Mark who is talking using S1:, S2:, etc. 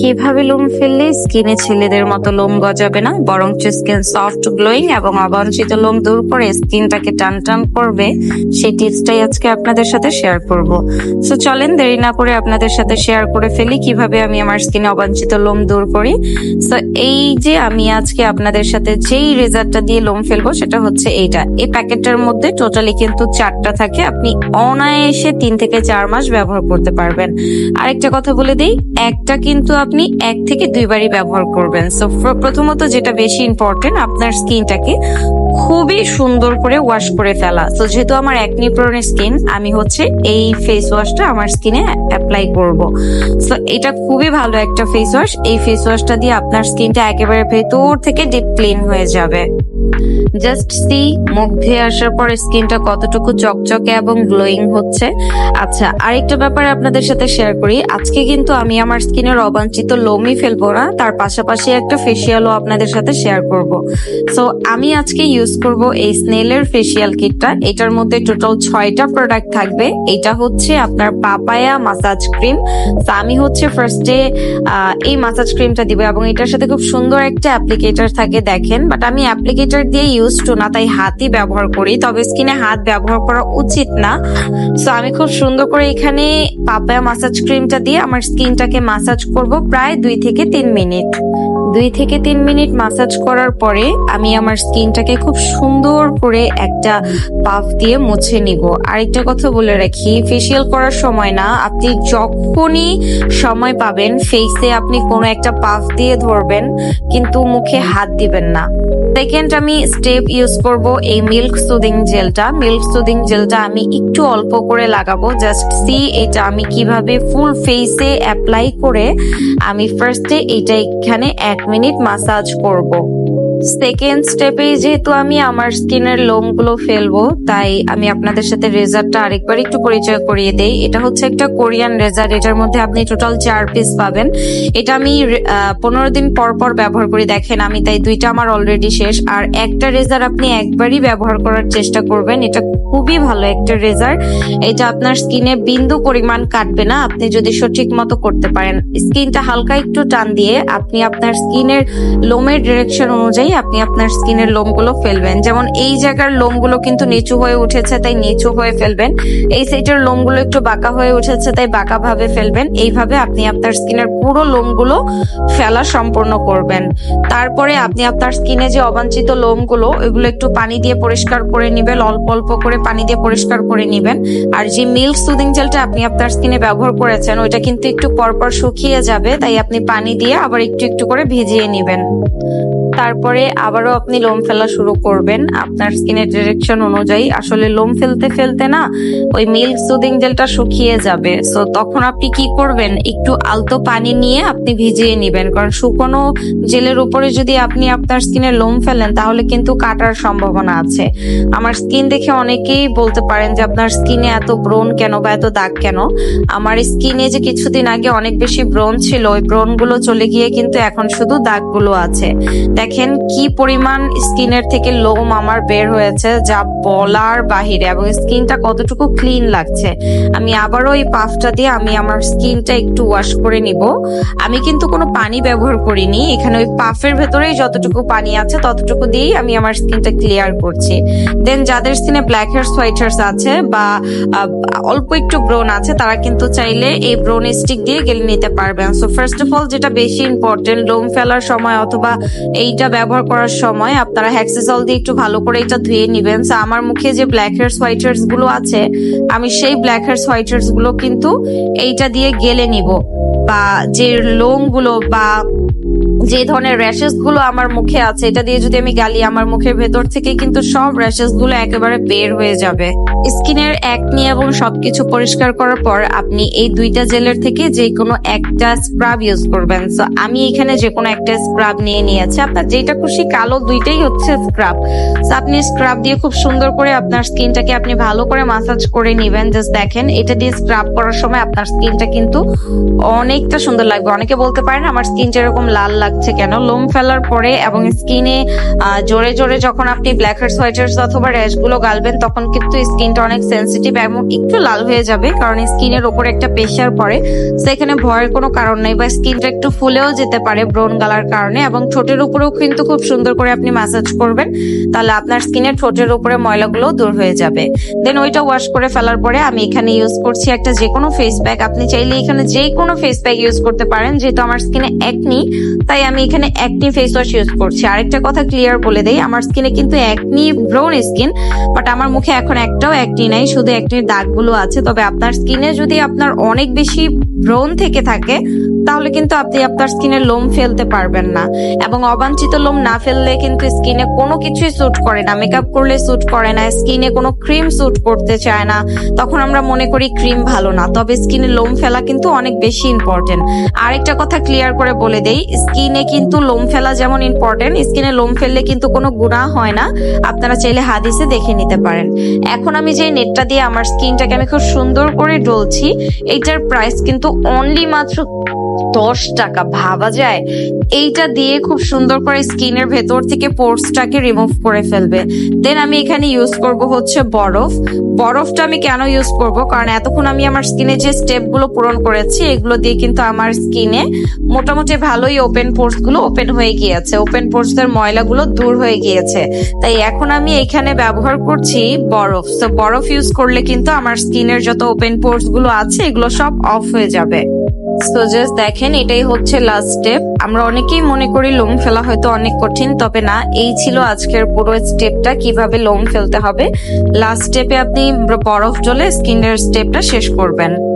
S1: কীভাবে লোম ফেললে স্কিনে ছেলেদের মতো লোম গজাবে না? বরঞ্চ স্কিন সফট, গ্লোয়িং এবং অবাঞ্ছিত লোম দূর করে স্কিনটাকে টান টান করবে, সেই টিপসটাই আজকে আপনাদের সাথে শেয়ার করব। সো চলেন দেরি না করে আপনাদের সাথে শেয়ার করে ফেলি কীভাবে আমি আমার স্কিনে অবাঞ্ছিত লোম দূর করি। সো এই যে আমি আজকে আপনাদের সাথে যেই রেজাল্টটা দিয়ে লোম ফেলব সেটা হচ্ছে এইটা। এই প্যাকেটটার মধ্যে টোটালি কিন্তু চারটা থাকে। আপনি অনায়াসে তিন থেকে চার মাস ব্যবহার করতে পারবেন। আরেকটা কথা বলে দিই, একটা কিন্তু আপনি এক থেকে দুইবারই ব্যবহার করবেন। সো প্রথমত যেটা বেশি ইম্পর্টেন্ট আপনার স্কিনটাকে খুবই সুন্দর করে ওয়াশ করে ফেলা। তো যেহেতু আমার একনি প্রোন স্কিন আমি হচ্ছে এই ফেস ওয়াশটা আমার স্কিনে অ্যাপ্লাই করব। সো এটা খুবই ভালো একটা ফেস ওয়াশ এই ফেস ওয়াশটা দিয়ে আপনার স্কিনটা একেবারে ভেতর থেকে ডিপ ক্লিন হয়ে যাবে। জাস্ট সি মুখ ধুয়ে আসার পর স্কিনটা কতটুকু চকচকে এবং গ্লোয়িং হচ্ছে। আচ্ছা আরেকটা ব্যাপার আপনাদের সাথে শেয়ার করি। আজকে কিন্তু আমি আমার স্কিনের অবাঞ্ছিত লোমই ফেলব না, তার পাশাপাশি একটা ফেসিয়ালও আপনাদের সাথে শেয়ার করব। সো আমি আজকে ইউজ করব এই স্নেলের ফেসিয়াল কিটটা এটার মধ্যে টোটাল ছয়টা প্রোডাক্ট থাকবে। এটা হচ্ছে আপনার পাপায়া মাসাজ ক্রিম আমি হচ্ছে ফার্স্টে এই মাসাজ ক্রিমটা দিব এবং এটার সাথে খুব সুন্দর একটা অ্যাপ্লিকেটর থাকে, দেখেন। বাট আমি অ্যাপ্লিকেটর দিয়ে ইউজ টু না, তাই হাতই ব্যবহার করি। তবে স্কিনে হাত ব্যবহার করা উচিত না। সো আমি খুব সুন্দর করে এখানে পাপায়া মাসাজ ক্রিমটা দিয়ে আমার স্কিনটাকে মাসাজ করব প্রায় দুই থেকে তিন মিনিট। দুই থেকে তিন মিনিট মাসাজ করার পরে আমি আমার স্কিনটাকে খুব সুন্দর করে একটা পাফ দিয়ে মুছে নিব। আরেকটা কথা বলে রাখি ফেসিয়াল করার সময় না, আপনি যখনই সময় পাবেন ফেসে আপনি কোনো একটা পাফ দিয়ে ধরবেন, কিন্তু মুখে হাত দিবেন না। সেকেন্ড আমি স্টেপ ইউজ করব এই মিল্ক সুদিং জেলটা। মিল্ক সুদিং জেলটা আমি একটু অল্প করে লাগাবো। জাস্ট সি এটা আমি কীভাবে ফুল ফেসে অ্যাপ্লাই করে আমি ফার্স্টে এটা এখানে এক মিনিট মাসাজ করব। সেকেন্ড স্টেপে যেহেতু আমি আমার স্কিনের লোমগুলো ফেলব, তাই আমি আপনাদের সাথে রেজারটা আরেকবার একটু পরিচয় করিয়ে দেই। এটা হচ্ছে একটা কোরিয়ান রেজার, এটার মধ্যে আপনি টোটাল চার পিস পাবেন। এটা আমি পনেরো দিন পর পর ব্যবহার করি। দেখেন, আমি তাই দুইটা আমার অলরেডি শেষ। আর একটা রেজার আপনি একবারই ব্যবহার করার চেষ্টা করবেন। এটা খুবই ভালো একটা রেজার। এটা আপনার স্কিনে বিন্দু পরিমাণ কাটবে না। আপনি যদি সঠিক মতো করতে পারেন। স্কিনটা হালকা একটু টান দিয়ে আপনি আপনার স্কিনের লোমের ডিরেকশন অনুযায়ী আপনি আপনার স্কিনের লোমগুলো ফেলবেন। যেমন এই জায়গার লোমগুলো কিন্তু নিচু হয়ে উঠেছে, তাই নিচু হয়ে ফেলবেন। এই সাইডের লোমগুলো একটু বাঁকা হয়ে উঠেছে, তাই বাঁকা ভাবে ফেলবেন। এইভাবে আপনি আপনার স্কিনের পুরো লোমগুলো ফেলা সম্পূর্ণ করবেন। তারপরে আপনি আপনার স্কিনে যে অবাঞ্ছিত লোমগুলো, ওইগুলো একটু পানি দিয়ে পরিষ্কার করে নিবেন, অল্প অল্প করে পানি দিয়ে পরিষ্কার করে নিবেন। আর যে মিল্ক সুদিং জেলটা আপনি আপনার স্কিনে ব্যবহার করেছেন, ওইটা কিন্তু একটু পরপর শুকিয়ে যাবে, তাই আপনি পানি দিয়ে আবার একটু একটু করে ভিজিয়ে নিবেন। তারপরে আবারও আপনি লোম ফেলা শুরু করবেন। আপনার স্কিনের ডিরেকশন অনুযায়ী। আসলে লোম ফেলতে ফেলতে না, ওই মিল্ক সুদিং জেলটা শুকিয়ে যাবে। সো তখন আপনি কি করবেন? একটু আলতো পানি নিয়ে আপনি ভিজিয়ে নেবেন। কারণ শুকনো জেলের উপরে যদি আপনি আপনার স্কিনে লোম ফেলেন, তাহলে কিন্তু কাটার সম্ভাবনা আছে। আমার স্কিন দেখে অনেকেই বলতে পারেন যে, আপনার স্কিনে এত ব্রণ কেন বা এত দাগ কেন? আমার স্কিনে যে কিছুদিন আগে অনেক বেশি ব্রণ ছিল, ওই ব্রণগুলো চলে গিয়ে কিন্তু এখন শুধু দাগগুলো আছে। দেখেন কি পরিমাণ স্কিনের থেকে লোম আমার বের হয়েছে, যা বলার বাহিরে এবং স্কিনটা কতটুকু ক্লিন লাগছে। আমি আবারও এই পাফটা দিয়ে আমি আমার স্কিনটা একটু ওয়াশ করে নিব। আমি কিন্তু কোনো পানি ব্যবহার করিনি, এখানে ওই পাফের ভেতরেই যতটুকু পানি আছে ততটুকু দিয়েই আমি আমার স্কিনটা ক্লিয়ার করছি। দেন যাদের স্কিনে ব্ল্যাক হেয়ার্স হোয়াইট হেয়ার্স আছে বা অল্প একটু ব্রোন আছে, তারা কিন্তু চাইলে এই ব্রোন স্টিক দিয়ে গেলে নিতে পারবেন। সো ফার্স্ট অফ অল যেটা বেশি ইম্পর্টেন্ট লোম ফেলার সময় অথবা এইটা ব্যবহার করার সময় আপনারা হ্যাক্সিসল দিয়ে একটু ভালো করে এটা ধুয়ে নিবেন। আমার মুখে যে ব্ল্যাক হেয়ার হোয়াইটগুলো আছে, আমি সেই ব্ল্যাক হেয়ার হোয়াইটগুলো কিন্তু এইটা দিয়ে গেলে নিব। বা যে লোমগুলো বা যে ধরনের র্যাশেসগুলো আমার মুখে আছে, এটা দিয়ে যদি আমি গালি, আমার মুখের ভেতর থেকে কিন্তু সব র্যাশেসগুলো একেবারে বের হয়ে যাবে। স্কিনের একনি এবং সবকিছু পরিষ্কার করার পর আপনি এই দুইটা জেলের থেকে যে কোনো একটা স্ক্রাব ইউজ করবেন। সো আমি এখানে যে কোনো একটা স্ক্রাব নিয়ে নিয়েছি। আপনার যেটা খুশি, কালো দুইটাই হচ্ছে স্ক্রাব সো আপনি স্ক্রাব দিয়ে খুব সুন্দর করে আপনার স্কিনটাকে আপনি ভালো করে মাসাজ করে নেবেন। জাস্ট দেখেন, এটা দিয়ে স্ক্রাব করার সময় আপনার স্কিনটা কিন্তু অনেকটা সুন্দর লাগবে। অনেকে বলতে পারেন, আমার স্কিন যেরকম লাল লাগে লাগছে কেন? লোম ফেলার পরে এবং স্কিনে জোরে জোরে যখন আপনি ব্ল্যাক হেডস হোয়াইট অথবা র্যাশগুলো গালবেন, তখন কিন্তু স্কিনটা অনেক সেন্সিটিভ এবং একটু লাল হয়ে যাবে, কারণ স্কিনের ওপর একটা প্রেশার পড়ে। সেখানে ভয়ের কোনো কারণ নেই বা স্কিনটা একটু ফুলেও যেতে পারে ব্রন গালার কারণে এবং ঠোঁটের উপরেও কিন্তু খুব সুন্দর করে আপনি ম্যাসাজ করবেন, তাহলে আপনার স্কিনের ঠোঁটের উপরে ময়লাগুলো দূর হয়ে যাবে। দেন ওইটা ওয়াশ করে ফেলার পরে আমি এখানে ইউজ করছি একটা যে কোনো ফেস প্যাক আপনি চাইলে এখানে যে কোনো ফেস প্যাক ইউজ করতে পারেন, যেহেতু আমার স্কিনে একনি তাই আমি এখানে একটি ফেস ওয়াশ ইউজ করছি। আরেকটা কথা ক্লিয়ার বলে দেই, আমার স্কিনে কিন্তু একনি ব্রাউন স্কিন বাট আমার মুখে এখন একটাও একটি নাই, শুধু অ্যাকনির দাগগুলো আছে। তবে আপনার স্কিনে যদি আপনার অনেক বেশি ব্রণ থেকে থাকে, তাহলে কিন্তু আপনি আপনার স্কিনে লোম ফেলতে পারবেন না। এবং অবাঞ্ছিত লোম না ফেললে কিন্তু স্কিনে কোনো কিছুই স্যুট করে না। মেকআপ করলে স্যুট করে না, স্কিনে কোনো ক্রিম স্যুট করতে চায় না। তখন আমরা মনে করি ক্রিম ভালো না। তবে স্কিনে লোম ফেলা কিন্তু অনেক বেশি ইম্পর্টেন্ট আরেকটা কথা ক্লিয়ার করে বলে দেই, স্কিনে কিন্তু লোম ফেলা যেমন ইম্পর্টেন্ট স্কিনে লোম ফেললে কিন্তু কোনো গুণা হয় না। আপনারা চাইলে হাদিসে দেখে নিতে পারেন। এখন আমি যে নেটটা দিয়ে আমার স্কিনটাকে আমি খুব সুন্দর করে ডলছি এইটার প্রাইস কিন্তু অনলি মাত্র দশ টাকা ভাবা যায়। এইটা দিয়ে খুব সুন্দর করে স্কিনের ভেতর থেকে পোর্সটাকে রিমুভ করে ফেলবে। দেন আমি এখানে ইউজ করব হচ্ছে বরফ। বরফটা আমি কেন ইউজ করব? কারণ এতক্ষণ আমি আমার স্কিনে যে স্টেপগুলো পূরণ করেছি, এগুলো দিয়ে কিন্তু আমার স্কিনে মোটামুটি ভালোই ওপেন পোর্সগুলো ওপেন হয়ে গিয়েছে। ওপেন পোর্স এর ময়লাগুলো দূর হয়ে গিয়েছে। তাই এখন আমি এখানে ব্যবহার করছি বরফ। তো বরফ ইউজ করলে কিন্তু আমার স্কিনের যত ওপেন পোর্সগুলো আছে, এগুলো সব অফ হয়ে যাবে। সো জাস্ট দেখেন, এটাই হচ্ছে লাস্ট স্টেপ আমরা অনেকেই মনে করি লোম ফেলা হয়তো অনেক কঠিন, তবে না, এই ছিল আজকের পুরো স্টেপটা কীভাবে লোম ফেলতে হবে। লাস্ট স্টেপে আপনি বরফ জলে স্কিনের স্টেপটা শেষ করবেন।